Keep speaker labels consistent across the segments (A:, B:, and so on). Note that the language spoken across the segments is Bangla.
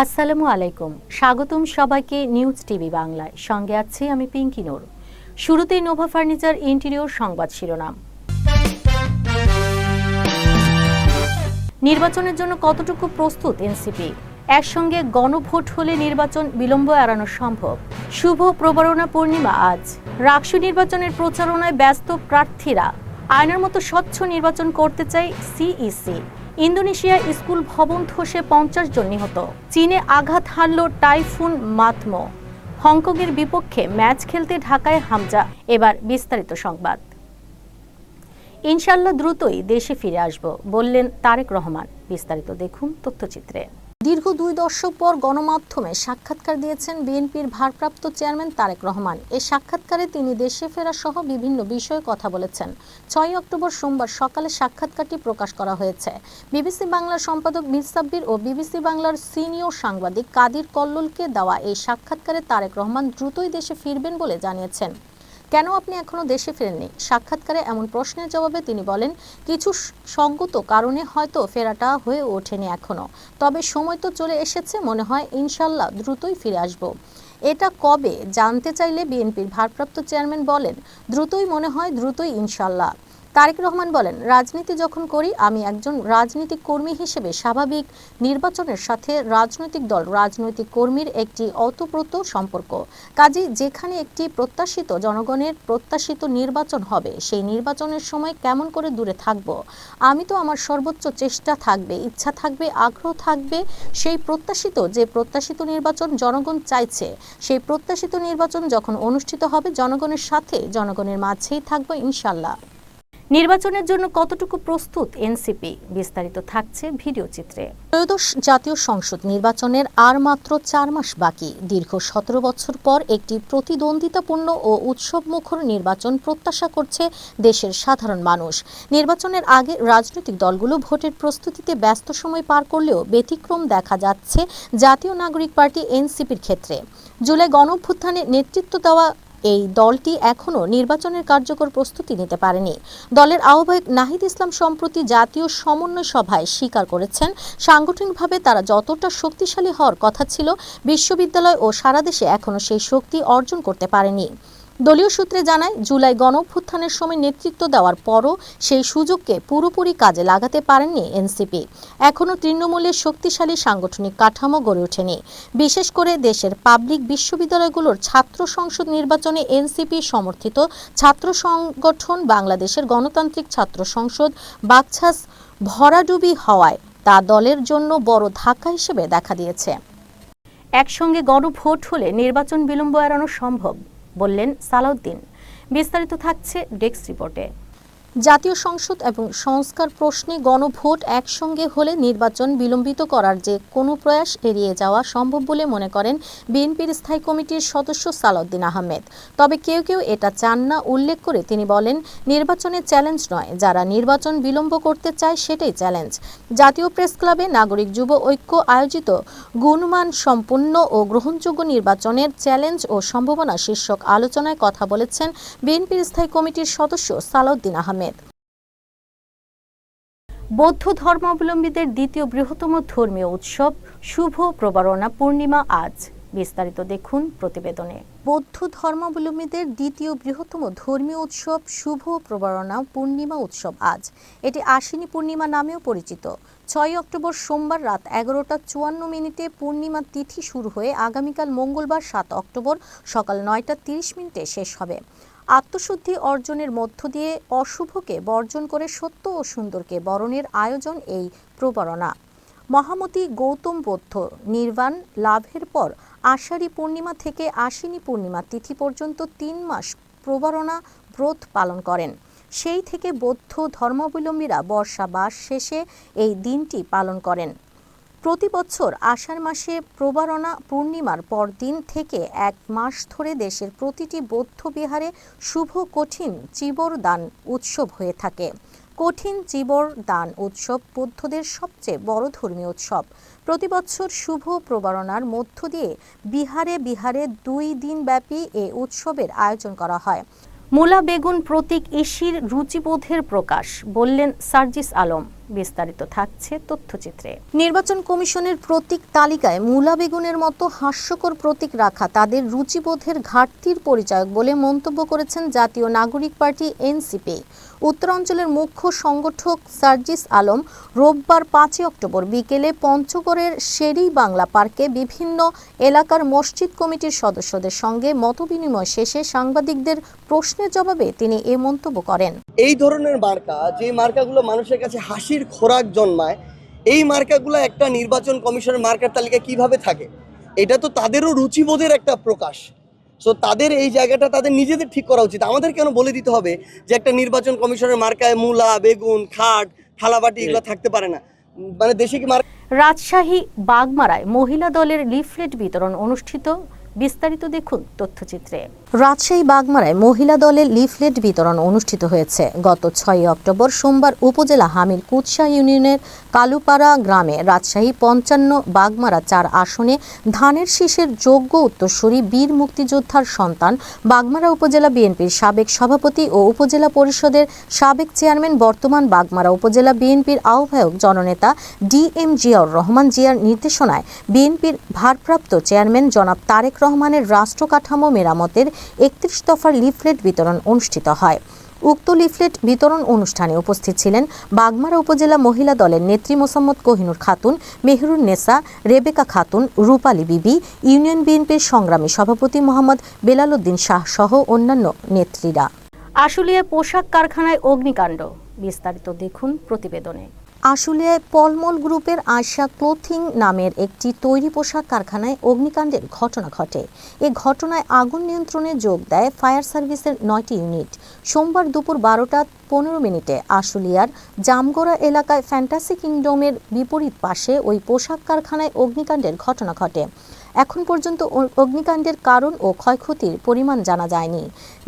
A: আসসালামু আলাইকুম। স্বাগতম সবাইকে নিউজ টিভি বাংলায়। সঙ্গে আছি আমি পিঙ্কি নূর। শুরুতেই নোভা ফার্নিচার ইন্টেরিয়র সংবাদ শিরোনাম। নির্বাচনের জন্য কতটুকু প্রস্তুত এনসিপি? একসঙ্গে গণভোট হলে নির্বাচন বিলম্ব এড়ানো সম্ভব। শুভ প্রবরণা পূর্ণিমা আজ। রাকসু নির্বাচনের প্রচারণায় ব্যস্ত প্রার্থীরা। আয়নার মতো স্বচ্ছ নির্বাচন করতে চাই সিইসি। ইন্দোনেশিয়া স্কুল ভবন ধসে পঞ্চাশ জন নিহত। চীনে আঘাত হানল টাইফুন মাতমো। হংকংয়ের বিপক্ষে ম্যাচ খেলতে ঢাকায় হামজা। এবার বিস্তারিত সংবাদ। ইনশাল্লাহ দ্রুতই দেশে ফিরে আসব, বললেন তারেক রহমান। বিস্তারিত দেখুন তথ্যচিত্রে। দীর্ঘ দুই দশক পর গণমাধ্যমে সাক্ষাৎকার দিয়েছেন বিএনপির ভারপ্রাপ্ত চেয়ারম্যান তারেক রহমান। এ সাক্ষাৎকারে তিনি দেশে ফেরা সহ বিভিন্ন বিষয়ে কথা বলেছেন। ছয় অক্টোবর সোমবার সকালে সাক্ষাৎকারটি প্রকাশ করা হয়েছে। বিবিসি বাংলার সম্পাদক মীর সাব্বির ও বিবিসি বাংলার সিনিয়র সাংবাদিক কাদির কল্লোলকে দেওয়া এই সাক্ষাৎকারে তারেক রহমান দ্রুতই দেশে ফিরবেন বলে জানিয়েছেন। কেন আপনি এখনও দেশে ফেরেননি? সাক্ষাৎকারে এমন প্রশ্নের জবাবে তিনি বলেন, কিছু সঙ্গত কারণে হয়তো ফেরাটা হয়ে ওঠেনি এখনও। তবে সময় তো চলে এসেছে, মনে হয় ইনশাল্লাহ দ্রুতই ফিরে আসব। এটা কবে জানতে চাইলে বিএনপির ভারপ্রাপ্ত চেয়ারম্যান বলেন, দ্রুতই মনে হয় দ্রুতই ইনশাল্লাহ। তারেক রহমান বলেন, রাজনীতি যখন করি, আমি একজন রাজনৈতিক কর্মী হিসেবে স্বাভাবিক নির্বাচনের সাথে রাজনৈতিক দল, রাজনৈতিক কর্মীর একটি অতপ্রত সম্পর্ক। কাজেই যেখানে একটি প্রত্যাশিত জনগণের প্রত্যাশিত নির্বাচন হবে, সেই নির্বাচনের সময় কেমন করে দূরে থাকব? আমি তো আমার সর্বোচ্চ চেষ্টা থাকবে, ইচ্ছা থাকবে, আগ্রহ থাকবে, সেই প্রত্যাশিত যে প্রত্যাশিত নির্বাচন জনগণ চাইছে, সেই প্রত্যাশিত নির্বাচন যখন অনুষ্ঠিত হবে, জনগণের সাথে, জনগণের মাঝেই থাকব ইনশাল্লাহ। নির্বাচনের জন্য কতটুকু প্রস্তুত এনসিপি? বিস্তারিত থাকছে ভিডিও চিত্রে। ত্রয়োদশ জাতীয় সংসদ নির্বাচনের আর মাত্র চার মাস বাকি। দীর্ঘ সতেরো বছর পর একটি প্রতিদ্বন্দ্বিতাপূর্ণ ও উৎসবমুখর নির্বাচন প্রত্যাশা করছে দেশের সাধারণ মানুষ। নির্বাচনের আগে রাজনৈতিক দলগুলো ভোটের প্রস্তুতিতে ব্যস্ত সময় পার করলেও ব্যতিক্রম দেখা যাচ্ছে জাতীয় নাগরিক পার্টি এনসিপির ক্ষেত্রে। জুলাই গণঅভ্যুত্থানে নেতৃত্ব দেওয়া এই দলটি এখনও নির্বাচনের কার্যকর প্রস্তুতি নিতে পারেনি। দলের আহ্বায়ক নাহিদ ইসলাম সম্প্রতি জাতীয় সমন্বয় সভায় স্বীকার করেছেন, সাংগঠনিকভাবে তারা যতটা শক্তিশালী হওয়ার কথা ছিল, বিশ্ববিদ্যালয় ও সারা দেশে এখনও সেই শক্তি অর্জন করতে পারেনি। দলীয় সূত্রে জানায়, জুলাই গণঅভ্যুত্থানের সময় নেতৃত্ব দেওয়ার পরও সেই সুযোগকে পুরোপুরি কাজে লাগাতে পারেননি এনসিপি। এখনও তৃণমূলের শক্তিশালী সাংগঠনিক কাঠামো গড়ে ওঠেনি। বিশেষ করে দেশের পাবলিক বিশ্ববিদ্যালয়গুলোর ছাত্র সংসদ নির্বাচনে এনসিপি সমর্থিত ছাত্র সংগঠন বাংলাদেশের গণতান্ত্রিক ছাত্র সংসদ বাকছাস ভরাডুবি হওয়ায় তা দলের জন্য বড় ধাক্কা হিসেবে দেখা দিয়েছে। একসঙ্গে গণভোট হলে নির্বাচন বিলম্ব এড়ানো সম্ভব। বললেন সালাউদ্দিন। বিস্তারিত থাকছে ডেস্ক রিপোর্টে। জাতীয় সংসদ এবং সংস্কার প্রশ্নে গণভোট একসঙ্গে হলে নির্বাচন বিলম্বিত করার যে কোনো প্রয়াস এড়িয়ে যাওয়া সম্ভব বলে মনে করেন বিএনপির স্থায়ী কমিটির সদস্য সালাউদ্দিন আহমেদ। তবে কেউ কেউ এটা চান না, উল্লেখ করে তিনি বলেন, নির্বাচনে চ্যালেঞ্জ নয়, যারা নির্বাচন বিলম্ব করতে চায় সেটাই চ্যালেঞ্জ। জাতীয় প্রেস ক্লাবে নাগরিক যুব ঐক্য আয়োজিত গুণমান সম্পূর্ণ ও গ্রহণযোগ্য নির্বাচনের চ্যালেঞ্জ ও সম্ভাবনা শীর্ষক আলোচনায় কথা বলেছেন বিএনপির স্থায়ী কমিটির সদস্য সালাউদ্দিন আহমেদ। বৌদ্ধ ধর্মাবলম্বীদের দ্বিতীয় বৃহত্তম ধর্মীয় উৎসব শুভ প্রবারণা পূর্ণিমা আজ। বিস্তারিত দেখুন প্রতিবেদনে। বৌদ্ধ ধর্মাবলম্বীদের দ্বিতীয় বৃহত্তম ধর্মীয় উৎসব শুভ প্রবারণা পূর্ণিমা উৎসব আজ। এটি আশ্বিনী পূর্ণিমা নামেও পরিচিত। ছয় অক্টোবর সোমবার রাত এগারোটা চুয়ান্ন মিনিটে পূর্ণিমা তিথি শুরু হয়ে আগামীকাল মঙ্গলবার সাত অক্টোবর সকাল নয়টা তিরিশ মিনিটে শেষ হবে। আত্মশুদ্ধি অর্জনের মধ্য দিয়ে অশুভকে বর্জন করে সত্য ও সুন্দরকে বরণের আয়োজন এই প্রবরণা। মহামতি গৌতম বৌদ্ধ নির্বাণ লাভের পর আষাঢ়ী পূর্ণিমা থেকে আশ্বিনী পূর্ণিমা তিথি পর্যন্ত তিন মাস প্রবরণা ব্রত পালন করেন। সেই থেকে বৌদ্ধ ধর্মাবলম্বীরা বর্ষাবাস শেষে এই দিনটি পালন করেন। প্রতি বছর আষাঢ় মাসে প্রবারণা পূর্ণিমার পরদিন থেকে এক মাস ধরে দেশের প্রতিটি বৌদ্ধ বিহারে শুভ কঠিন চিবর দান উৎসব হয়ে থাকে। কঠিন চিবর দান উৎসব বৌদ্ধদের সবচেয়ে বড় ধর্মীয় উৎসব। প্রতি বছর শুভ প্রবারণার মধ্য দিয়ে বিহারে বিহারে দুই দিনব্যাপী এ উৎসবের আয়োজন করা হয়। মূলা বেগুন প্রতীক ইসির রুচিবোধের প্রকাশ, বললেন সার্জিস আলম। বিস্তারিত থাকছে তথ্যচিত্রে। নির্বাচন কমিশনের প্রতীক তালিকায় মূলা বেগুনের মতো হাস্যকর প্রতীক রাখা তাদের রুচিবোধের ঘাটতির পরিচায়ক বলে মন্তব্য করেছেন জাতীয় নাগরিক পার্টি এনসিপি। উত্তরাঞ্চলের মুখ্য সংগঠক সার্জিস আলম রোববার পাঁচই অক্টোবর বিকেলে পঞ্চগড়ের শেরি বাংলা পার্কে বিভিন্ন এলাকার মসজিদ কমিটির সদস্যদের সঙ্গে মতবিনিময় শেষে সাংবাদিকদের প্রশ্নের জবাবে তিনি এ মন্তব্য করেন।
B: এই ধরনের মার্কা, যে মার্কাগুলো মানুষের কাছে হাসির খোরাক জন্মায় এই মার্কাগুলো একটা নির্বাচন কমিশনের মার্কার তালিকা কীভাবে থাকে? এটা তো তাদেরও রুচিবোধের একটা প্রকাশ। সো তাদের এই জায়গাটা তাদের নিজেদের ঠিক করা উচিত। আমাদের কেন বলে দিতে হবে যে একটা নির্বাচন কমিশনের মার্কায় মূলা বেগুন খাট থালাবাটি এগুলো থাকতে পারে না। মানে দেশে কি মার্কা
A: রাজশাহী বাগমারায় মহিলা দলের লিফলেট বিতরণ অনুষ্ঠিত বিস্তারিত দেখুন তথ্যচিত্রে। রাজশাহী বাগমারায় মহিলা দলের লিফলেট বিতরণ অনুষ্ঠিত হয়েছে। গত ছয় অক্টোবর সোমবার উপজেলা হামির কুৎসা ইউনিয়নের কালুপাড়া গ্রামে রাজশাহী পঞ্চান্ন বাগমারা চার আসনে ধানের শীষের যোগ্য উত্তরসূরি বীর মুক্তিযোদ্ধার সন্তান বাগমারা উপজেলা বিএনপির সাবেক সভাপতি ও উপজেলা পরিষদের সাবেক চেয়ারম্যান, বর্তমান বাগমারা উপজেলা বিএনপির আহ্বায়ক জননেতা ডি এম জিয়াউর রহমান জিয়ার নির্দেশনায় বিএনপির ভারপ্রাপ্ত চেয়ারম্যান জনাব তারেক রহমানের রাষ্ট্র কাঠামো মেরামতের একত্রিশ দফার লিফলেট বিতরণ অনুষ্ঠিত হয়। উক্ত লিফলেট বিতরণ অনুষ্ঠানে উপস্থিত ছিলেন বাগমারা উপজেলা মহিলা দলের নেত্রী মোসাম্মদ কোহিনুর খাতুন, মেহরুন নেসা, রেবেকা খাতুন, রূপালী বিবি, ইউনিয়ন বিএনপির সংগ্রামী সভাপতি মোহাম্মদ বেলালুদ্দিন শাহ সহ অন্যান্য নেত্রীরা। আশুলিয়া পোশাক কারখানায় অগ্নিকাণ্ড। বিস্তারিত দেখুন প্রতিবেদনে। আশুলিয়ায় পলমল গ্রুপের আশা ক্লোথিং নামের একটি তৈরি পোশাক কারখানায় অগ্নিকাণ্ডের ঘটনা ঘটে। এ ঘটনায় আগুন নিয়ন্ত্রণে যোগ দেয় ফায়ার সার্ভিসের নয়টি ইউনিট। সোমবার দুপুর বারোটা পনেরো মিনিটে আশুলিয়ার জামগোড়া এলাকায় ফ্যান্টাসি কিংডমের বিপরীত পাশে ওই পোশাক কারখানায় অগ্নিকাণ্ডের ঘটনা ঘটে। এখন পর্যন্ত অগ্নিকাণ্ডের কারণ ও ক্ষয়ক্ষতির পরিমাণ জানা যায়নি।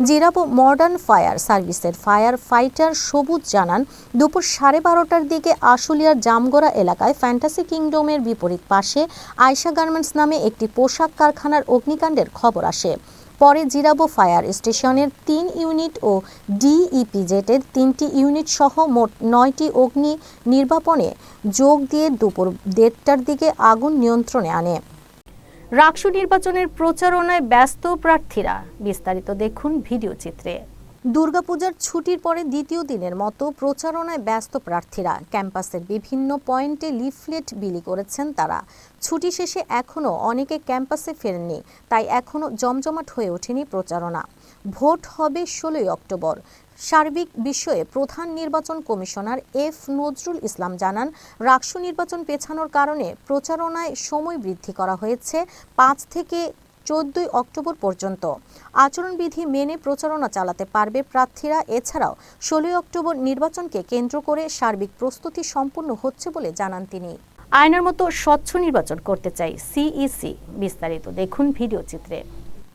A: জিরাবো মডার্ন ফায়ার সার্ভিসের ফায়ার ফাইটার সবুজ জানান, দুপুর সাড়ে বারোটার দিকে আশুলিয়ার জামগোড়া এলাকায় ফ্যান্টাসি কিংডমের বিপরীত পাশে আয়শা গার্মেন্টস নামে একটি পোশাক কারখানার অগ্নিকাণ্ডের খবর আসে। পরে জিরাবো ফায়ার স্টেশনের তিন ইউনিট ও ডিইপিজেটের তিনটি ইউনিট সহ মোট নয়টি অগ্নি নির্বাপনে যোগ দিয়ে দুপুর দেড়টার দিকে আগুন নিয়ন্ত্রণে আনে। রাকসু নির্বাচনের প্রচারণায় ব্যস্ত প্রার্থীরা। বিস্তারিত দেখুন ভিডিও চিত্রে। দুর্গাপূজার ছুটির পরে দ্বিতীয় দিনের মতো প্রচারণায় ব্যস্ত প্রার্থীরা। ক্যাম্পাসের বিভিন্ন পয়েন্টে লিফলেট বিলি করেছেন তারা। ছুটি শেষে এখনও অনেকে ক্যাম্পাসে ফেরেননি, তাই এখনও জমজমাট হয়ে ওঠেনি প্রচারণা। ভোট হবে ষোলোই অক্টোবর। সার্বিক বিষয়ে প্রধান নির্বাচন কমিশনার এফ নজরুল ইসলাম জানান, রাকসু নির্বাচন পেছানোর কারণে প্রচারণায় সময় বৃদ্ধি করা হয়েছে পাঁচ থেকে চোদ্দই অক্টোবর পর্যন্ত। আচরণবিধি মেনে প্রচারণা চালাতে পারবে প্রার্থীরা, এছাড়াও ষোলোই অক্টোবর নির্বাচনকে কেন্দ্র করে সার্বিক প্রস্তুতি সম্পূর্ণ হচ্ছে বলে জানান তিনি। আয়নার মতো স্বচ্ছ নির্বাচন করতে চাই সিইসি বিস্তারিত। দেখুন ভিডিও চিত্রে।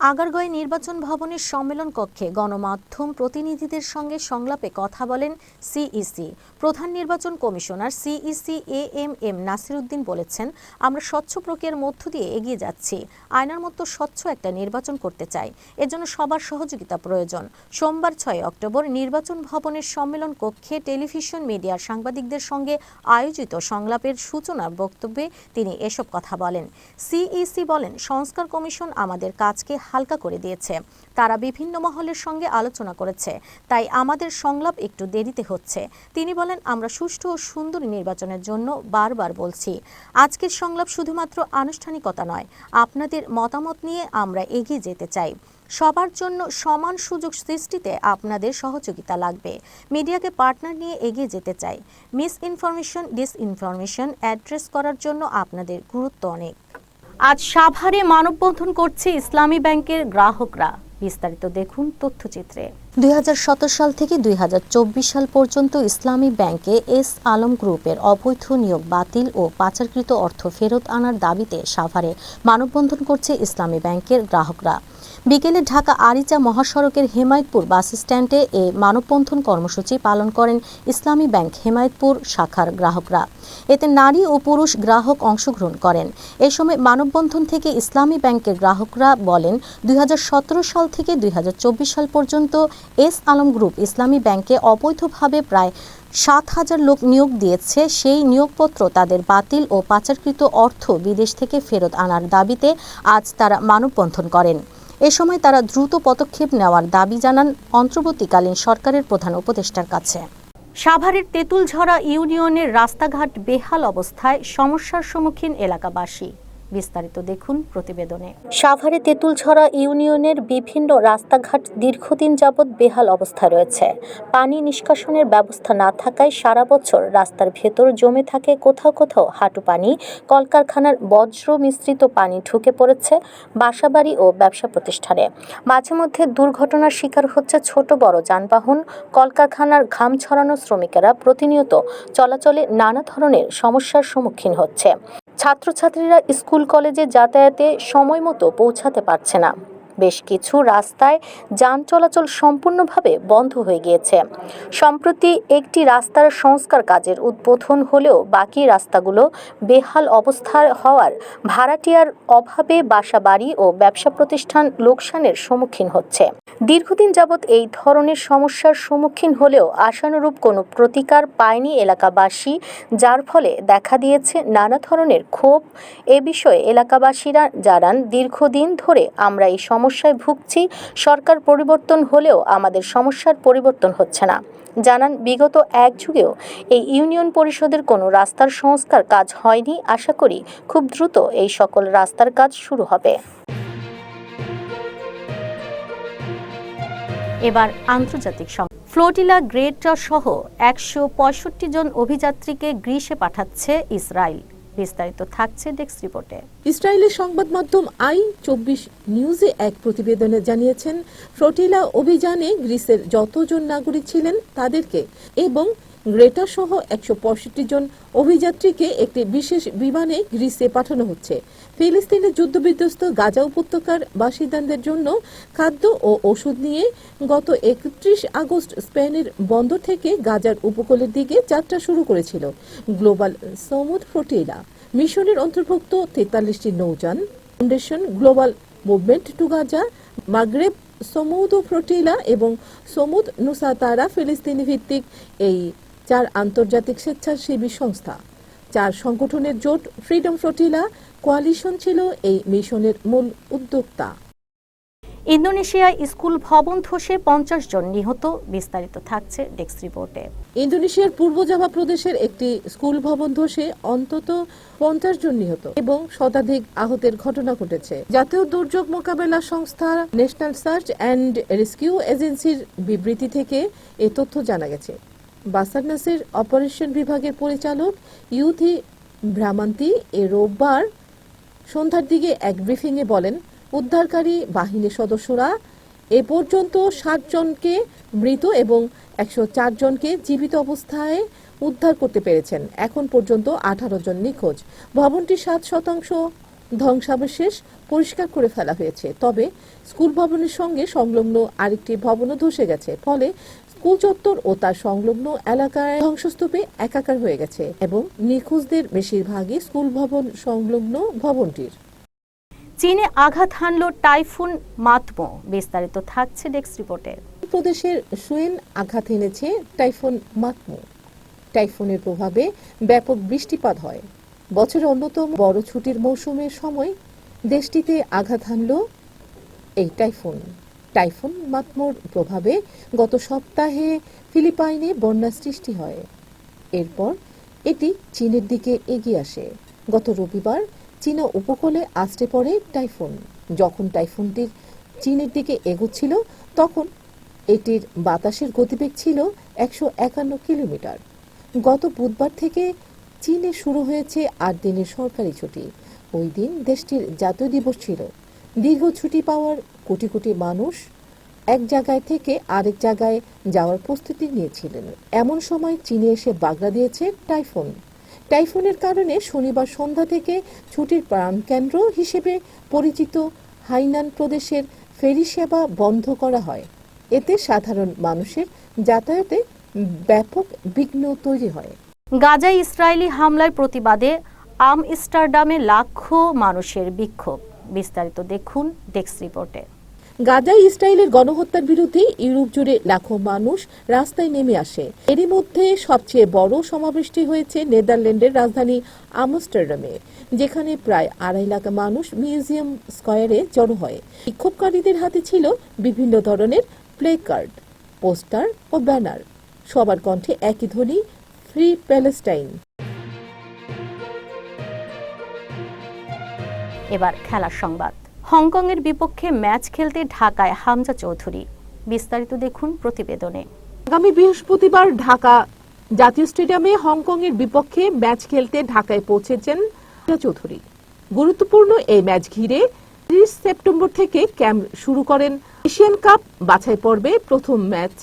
A: আগারগয়ে নির্বাচন ভবনের সম্মেলন কক্ষে গণমাধ্যম প্রতিনিধিদের সঙ্গে সংলাপে কথা বলেন সিইসি। প্রধান নির্বাচন commissioner CEC A M M Nasiruddin বলেছেন, আমরা স্বচ্ছ প্রক্রিয়ার মধ্য দিয়ে এগিয়ে যাচ্ছি। আয়নার মতো স্বচ্ছ একটা নির্বাচন করতে চাই। এজন্য সবার সহযোগিতা প্রয়োজন। সোমবার ছয় অক্টোবর নির্বাচন ভবনের সম্মেলন কক্ষে টেলিভিশন মিডিয়ার সাংবাদিকদের সঙ্গে আয়োজিত সংলাপের সূচনা বক্তব্যে তিনি এসব কথা বলেন। সিইসি বলেন, সংস্কার কমিশন আমাদের কাজকে হালকা করে দিয়েছে। তারা বিভিন্ন মহলের সঙ্গে আলোচনা করেছে। তাই আমাদের সংলাপ একটু দেরিতে হচ্ছে। তিনি বলেন, আমরা সুষ্ঠু ও সুন্দর নির্বাচনের জন্য বারবার বলছি, আজকের সংলাপ শুধুমাত্র আনুষ্ঠানিকতা নয়, আপনাদের মতামত নিয়ে আমরা এগিয়ে যেতে চাই। সবার জন্য সমান সুযোগ সৃষ্টিতে আপনাদের সহযোগিতা লাগবে। মিডিয়াকে পার্টনার নিয়ে এগিয়ে যেতে চাই। মিস ইনফরমেশন ডিসইনফরমেশন অ্যাড্রেস করার জন্য আপনাদের গুরুত্ব অনেক। আজ সাভারে মানববন্ধন করছে ইসলামী ব্যাংকের গ্রাহকরা। বিস্তারিত দেখুন তথ্যচিত্রে। দুই হাজার সতেরো সাল থেকে দুই হাজার চব্বিশ সাল পর্যন্ত ইসলামী ব্যাংকে এস আলম গ্রুপের অবৈধ নিয়োগ বাতিল ও পাচারকৃত অর্থ ফেরত আনার দাবিতে সাভারে মানববন্ধন করছে ইসলামী ব্যাংকের গ্রাহকরা। বিকেলে ঢাকা আরিচা মহাসড়কের হেমায়তপুর বাস স্ট্যান্ডে এ মানববন্ধন কর্মসূচি পালন করেন ইসলামী ব্যাংক হেমায়তপুর শাখার গ্রাহকরা। এতে নারী ও পুরুষ গ্রাহক অংশগ্রহণ করেন। এ সময় মানববন্ধন থেকে ইসলামী ব্যাংকের গ্রাহকরা বলেন, দুই হাজার সতেরো সাল থেকে দুই হাজার চব্বিশ সাল পর্যন্ত এস আলম গ্রুপ ইসলামী ব্যাংকে অবৈধভাবে প্রায় সাত হাজার লোক নিয়োগ দিয়েছে। সেই নিয়োগপত্র তাদের বাতিল ও পাচারকৃত অর্থ বিদেশ থেকে ফেরত আনার দাবিতে আজ তারা মানববন্ধন করেন। এ সময় তারা দ্রুত পদক্ষেপ নেওয়ার দাবি জানান অন্তর্বর্তীকালীন সরকারের প্রধান উপদেষ্টার কাছে। সাভারের তেঁতুলঝরা ইউনিয়নের রাস্তাঘাট বেহাল অবস্থায় সমস্যার সম্মুখীন এলাকাবাসী। বিস্তারিত দেখুন প্রতিবেদনে। সাভারে তেঁতুলঝরা ইউনিয়নের বিভিন্ন রাস্তাঘাট দীর্ঘদিন যাবৎ বেহাল অবস্থায় রয়েছে। পানি নিষ্কাশনের ব্যবস্থা না থাকায় সারা বছর রাস্তার ভেতর জমে থাকে কোথাও কোথাও হাঁটু পানি। কলকারখানার বজ্র মিশ্রিত পানি ঢুকে পড়েছে বাসাবাড়ি ও ব্যবসা প্রতিষ্ঠানে। মাঝে মধ্যে দুর্ঘটনার শিকার হচ্ছে ছোট বড় যানবাহন। কলকারখানার ঘাম ছড়ানো শ্রমিকেরা প্রতিনিয়ত চলাচলে নানা ধরনের সমস্যার সম্মুখীন হচ্ছে। ছাত্রছাত্রীরা স্কুল কলেজে যাতায়াতে সময় মতো পৌঁছাতে পারছে না। বেশ কিছু রাস্তায় যান চলাচল সম্পূর্ণভাবে বন্ধ হয়ে গিয়েছে। সম্প্রতি একটি রাস্তার সংস্কার কাজের উদ্বোধন হলেও বাকি রাস্তাগুলো বেহাল অবস্থার হওয়ার ভাড়াটিয়ার অভাবে বাসাবাড়ি ও ব্যবসা প্রতিষ্ঠান লোকসানের সম্মুখীন হচ্ছে। দীর্ঘদিন যাবৎ এই ধরনের সমস্যার সম্মুখীন হলেও আশানুরূপ কোনো প্রতিকার পায়নি এলাকাবাসী, যার ফলে দেখা দিয়েছে নানা ধরনের ক্ষোভ। এ বিষয়ে এলাকাবাসীরা জানান, দীর্ঘদিন ধরে আমরা এই সমস্যায় ভুগছি, সরকার পরিবর্তন হলেও আমাদের সমস্যার পরিবর্তন হচ্ছে না। জানান, বিগত এক যুগেও এই ইউনিয়ন পরিষদের কোনো রাস্তার সংস্কার কাজ হয়নি। আশা করি খুব দ্রুত এই সকল রাস্তার কাজ শুরু হবে। এবার আন্তর্জাতিক ফ্লোটিলা গ্রেটা সহ একশো পঁয়ষট্টি জন অভিযাত্রীকে গ্রিসে পাঠাচ্ছে ইসরায়েল। বিস্তারিত থাকছে ডেক্স রিপোর্টে।
C: ইসরায়েলের সংবাদ মাধ্যম আই চব্বিশ নিউজে এক প্রতিবেদনে জানিয়েছেন, ফ্লোটিলা অভিযানে গ্রিসের যতজন নাগরিক ছিলেন তাদেরকে এবং গ্রেটা সহ একশো পঁয়ষট্টি জন অভিযাত্রীকে একটি বিশেষ বিমানে গ্রিসে পাঠানো হচ্ছে। ফিলিস্তিনের যুদ্ধবিধ্বস্ত গাজা উপত্যকার বাসিন্দাদের জন্য খাদ্য ও ওষুধ নিয়ে গত একত্রিশ আগস্ট স্পেনের বন্দর থেকে গাজার উপকূলের দিকে যাত্রা শুরু করেছিল। গ্লোবাল সমুদ ফ্লোটিলা মিশনের অন্তর্ভুক্ত তেতাল্লিশটি নৌযান, foundation, global movement to Gaza, Maghreb, Sumud flotilla এবং সমুদ নুসাতারা ফিলিস্তিনি ভিত্তিক এই চার আন্তর্জাতিক স্বেচ্ছাসেবী সংস্থা। চার সংগঠনের জোট ফ্রিডম ফ্লোটিলা কোয়ালিশন ছিল এই মিশনের মূল উদ্যোক্তা।
A: ইন্দোনেশিয়ায় স্কুল ভবন ধসে পঞ্চাশ জন নিহত বিস্তারিত থাকছে ডেস্ক রিপোর্টে।
C: ইন্দোনেশিয়ার পূর্ব জাভা প্রদেশের একটি স্কুল ভবন ধসে অন্তত পঞ্চাশ জন নিহত এবং শতাধিক আহতের ঘটনা ঘটেছে। জাতীয় দুর্যোগ মোকাবেলা সংস্থা ন্যাশনাল সার্চ অ্যান্ড রেস্কিউ এজেন্সির বিবৃতি থেকে এ তথ্য জানা গেছে। বাসারনাসের অপারেশন বিভাগের পরিচালক ইউথি ভ্রামান্তি এ রোববার সন্ধ্যার দিকে এক ব্রিফিংয়ে বলেন, উদ্ধারকারী বাহিনীর সদস্যরা এ পর্যন্ত ষাট জনকে মৃত এবং একশো চার জনকে জীবিত অবস্থায় উদ্ধার করতে পেরেছেন। এখন পর্যন্ত আঠারো জন নিখোঁজ। ভবনটি সাত শতাংশ ধ্বংসাবশেষ পরিষ্কার করে ফেলা হয়েছে। তবে স্কুল ভবনের সঙ্গে সংলগ্ন আরেকটি ভবনও ধসে গেছে। ফলে স্কুল চত্বর ও তার সংলগ্ন এলাকায় ধ্বংসস্তূপে একাকার হয়ে গেছে এবং নিখোঁজদের বেশিরভাগই স্কুল ভবন সংলগ্ন ভবনটির।
A: চীনে আঘাত হানল টাইফুন মাতমো বিস্তারিত থাকছে ডেস্ক রিপোর্টে।
C: প্রদেশের সুয়েন আঘাত এনেছে টাইফুন মাতমু টাইফুনের প্রভাবে ব্যাপক বৃষ্টিপাত হয়। বছরের অন্যতম বড় ছুটির মৌসুমের সময় দেশটিতে আঘাত হানল এই টাইফুন। টাইফুন মাতমুর প্রভাবে গত সপ্তাহে ফিলিপাইনে বন্যা সৃষ্টি হয়। এরপর এটি চীনের দিকে এগিয়ে আসে। গত রবিবার চীনা উপকূলে আছড়ে পড়ে টাইফুন। যখন টাইফুনটির চীনের দিকে এগোচ্ছিল, তখন এটির বাতাসের গতিবেগ ছিল একশো একান্ন কিলোমিটার। গত বুধবার থেকে চীনে শুরু হয়েছে আট দিনের সরকারি ছুটি। ওই দিন দেশটির জাতীয় দিবস ছিল। দীর্ঘ ছুটি পাওয়ার কোটি কোটি মানুষ এক জায়গায় থেকে আরেক জায়গায় যাওয়ার প্রস্তুতি নিয়েছিলেন। এমন সময় চীনে এসে বাগড়া দিয়েছে টাইফুন। টাইফুনের কারণে শনিবার সন্ধ্যা থেকে ছুটির প্রাণকেন্দ্র হিসেবে পরিচিত হাইনান প্রদেশের ফেরি সেবা বন্ধ করা হয়। এতে সাধারণ মানুষের যাতায়াতে ব্যাপক বিঘ্ন তৈরি হয়।
A: গাজায় ইসরায়েলি হামলার প্রতিবাদে আমস্টারডামে লাখো মানুষের বিক্ষোভ। বিস্তারিত দেখুন ডেক্স রিপোর্টে।
C: গাজায় ইসরায়েলের গণহত্যার বিরুদ্ধে ইউরোপ জুড়ে লাখো মানুষ রাস্তায় নেমে আসে। এরই মধ্যে সবচেয়ে বড় সমাবেশটি হয়েছে নেদারল্যান্ডের রাজধানী আমস্টারডামে, যেখানে প্রায় আড়াই লাখ মানুষ মিউজিয়াম স্কয়ারে জড়ো হয়। বিক্ষোভকারীদের হাতে ছিল বিভিন্ন ধরনের প্লে কার্ড, পোস্টার ও ব্যানার। সবার কণ্ঠে একই ধ্বনি, ফ্রি প্যালেস্টাইন।
A: এবার খেলার সংবাদ। হংকংয়ের বিপক্ষে ম্যাচ খেলতে ঢাকায় হামজা চৌধুরী। বিস্তারিত দেখুন প্রতিবেদনে।
C: আগামী বৃহস্পতিবার ঢাকা জাতীয় স্টেডিয়ামে হংকংয়ের বিপক্ষে ম্যাচ খেলতে ঢাকায় পৌঁছেছেন চৌধুরী। গুরুত্বপূর্ণ এই ম্যাচ ঘিরে ত্রিশ সেপ্টেম্বর থেকে ক্যাম্প শুরু করেন এশিয়ান কাপ বাছাই পর্বে প্রথম ম্যাচ।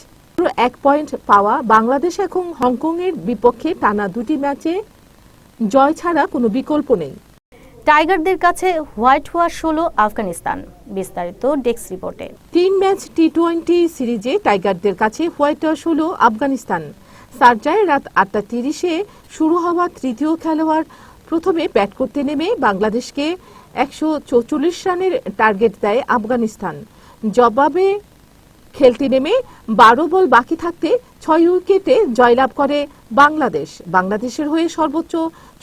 C: এক পয়েন্ট পাওয়া বাংলাদেশ এখন হংকংয়ের বিপক্ষে টানা দুটি ম্যাচে জয় ছাড়া কোনো বিকল্প নেই।
A: টাইগারদের কাছে হোয়াইট ওয়াশ হল আফগানিস্তান। বিস্তারিত ডেক্স রিপোর্টে।
C: তিন ম্যাচ টি টোয়েন্টি সিরিজে টাইগারদের কাছে হোয়াইট ওয়াশ হল আফগানিস্তান। সার্জায় রাত আটটা তিরিশে শুরু হওয়া তৃতীয় খেলোয়াড় প্রথমে ব্যাট করতে নেমে বাংলাদেশকে একশো রানের টার্গেট দেয় আফগানিস্তান। জবাবে খেলতে নেমে বারো বল বাকি থাকতে ছয় উইকেটে জয়লাভ করে বাংলাদেশ। বাংলাদেশের হয়ে সর্বোচ্চ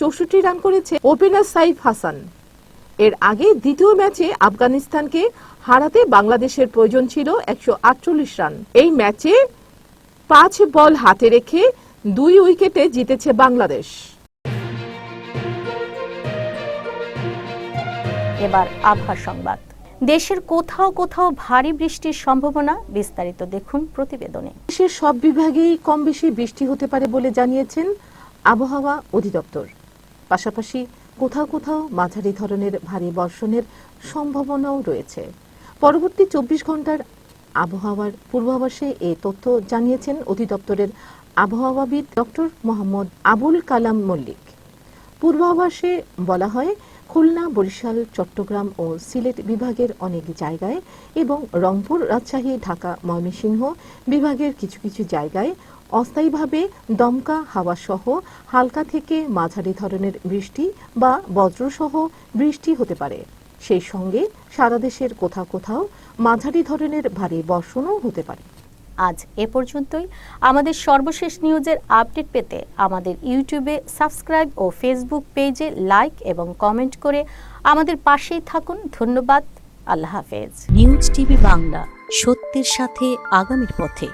C: চৌষট্টি রান করেছে ওপেনার সাইফ হাসান। এর আগে দ্বিতীয় ম্যাচে আফগানিস্তানকে হারাতে বাংলাদেশের প্রয়োজন ছিল একশো আটচল্লিশ রান। এই ম্যাচে পাঁচ বল হাতে রেখে দুই উইকেটে জিতেছে বাংলাদেশ।
A: এবার আবহাওয়া সংবাদ। দেশের কোথাও কোথাও ভারী বৃষ্টির সম্ভাবনা, বিস্তারিত দেখুন প্রতিবেদনে।
C: দেশের সব বিভাগেই কম বেশি বৃষ্টি হতে পারে বলে জানিয়েছেন আবহাওয়া অধিদপ্তর। পাশাপাশি কোথাও কোথাও মাঝারি ধরনের ভারী বর্ষণের সম্ভাবনাও রয়েছে। পরবর্তী চব্বিশ ঘণ্টার আবহাওয়ার পূর্বাভাসে এ তথ্য জানিয়েছেন অধিদপ্তরের আবহাওয়াবিদ ডক্টর মোহাম্মদ আবুল কালাম মল্লিক। পূর্বাভাসে বলা হয় খুলনা, বরিশাল, চট্টগ্রাম ও সিলেট বিভাগের অনেক জায়গায় এবং রংপুর, রাজশাহী, ঢাকা, ময়মনসিংহ বিভাগের কিছু কিছু জায়গায় অস্থায়ীভাবে দমকা হাওয়া সহ হালকা থেকে মাঝারি ধরনের বৃষ্টি বা বজ্রসহ বৃষ্টি হতে পারে। সেই সঙ্গে সারা দেশের কোথাও কোথাও মাঝারি ধরনের ভারী বর্ষণও হতে পারে।
A: আজ এ পর্যন্তই। আমাদের সর্বশেষ নিউজের আপডেট পেতে আমাদের ইউটিউবে সাবস্ক্রাইব ও ফেসবুক পেজে লাইক এবং কমেন্ট করে আমাদের পাশেই থাকুন। ধন্যবাদ। আল্লাহ হাফেজ।
D: নিউজ টিভি বাংলা, সত্যের সাথে আগামীর পথে।